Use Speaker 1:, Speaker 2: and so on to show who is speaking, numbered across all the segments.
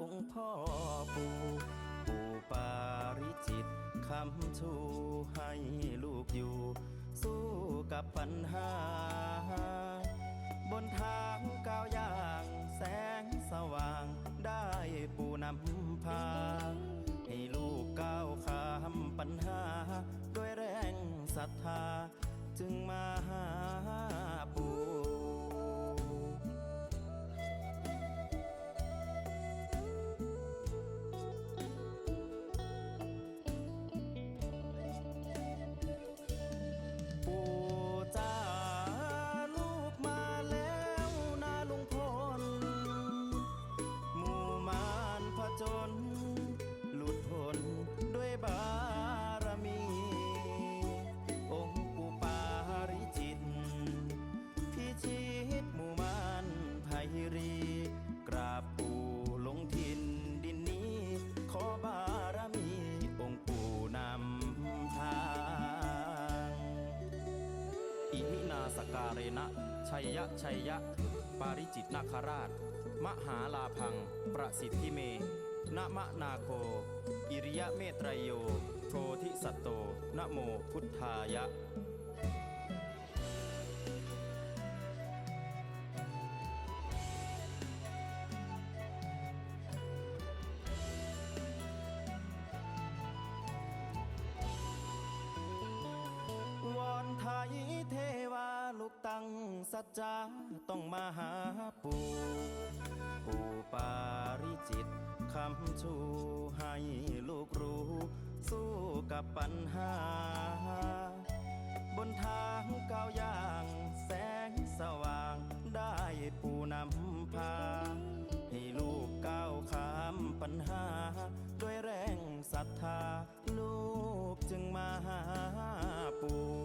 Speaker 1: องค์พ่อปู่ปู่ปาริจิตคำชูให้ลูกอยู่ สู้กับปัญหา สการเรนะชัยยะชัยยะ ปาริจิตนาคราช มหาลาพัง ประสิทธิเมนะมะนาโค อิริยะเมตรยโย โพธิสัตโตนะโมพุทธายะ สัจจาต้องมาหาปู่ปู่ปาริจิตคำชูให้ลูกรู้ สู้กับปัญหา บนทางก้าวย่าง แสงสว่างได้ปู่นำพา ให้ลูกก้าวข้ามปัญหา ด้วยแรงศรัทธา ลูกจึงมาหาปู่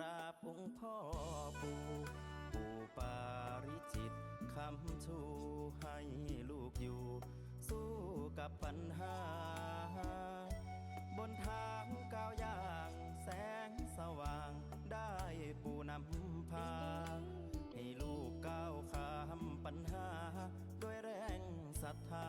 Speaker 1: ราบองพ่อปู่ปู่ปาริจิตคำชูให้ลูกอยู่ สู้กับปัญหา บนทางก้าวย่างแสงสว่างได้ปู่นำพา ให้ลูกก้าวข้ามปัญหา ด้วยแรงศรัทธา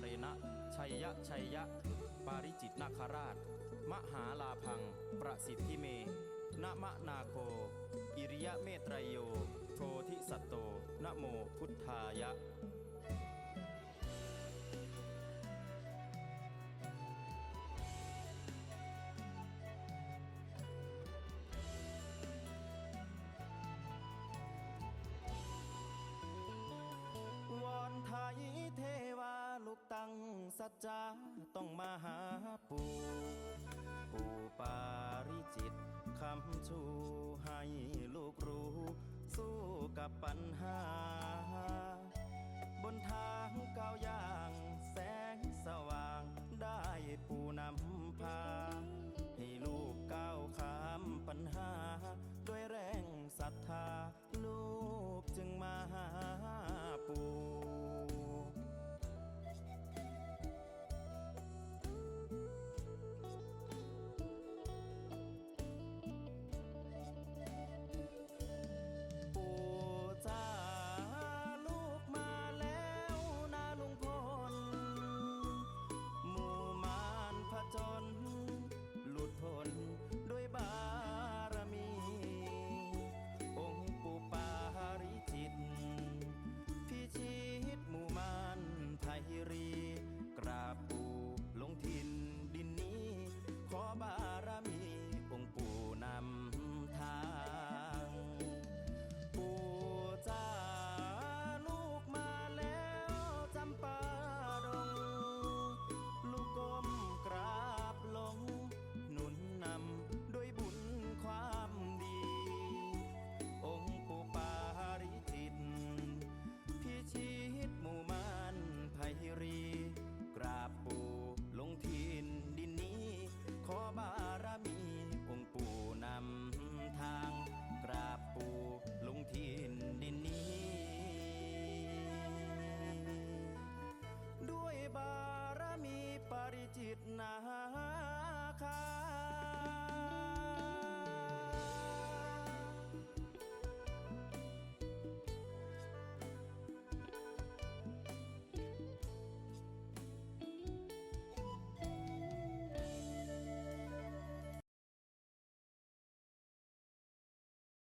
Speaker 1: เรณะชัยยะชัยยะ ปาริจิตนาคราช มหาลาพัง ประสิทธิเมนะมะนาโค อิริยะเมตรยโย โพธิสัตโตนะโมพุทธายะ สัจจาต้องมาหาปู่ปู่ปาริจิตคำชูให้ลูกรู้ สู้กับปัญหา บนทางก้าวยา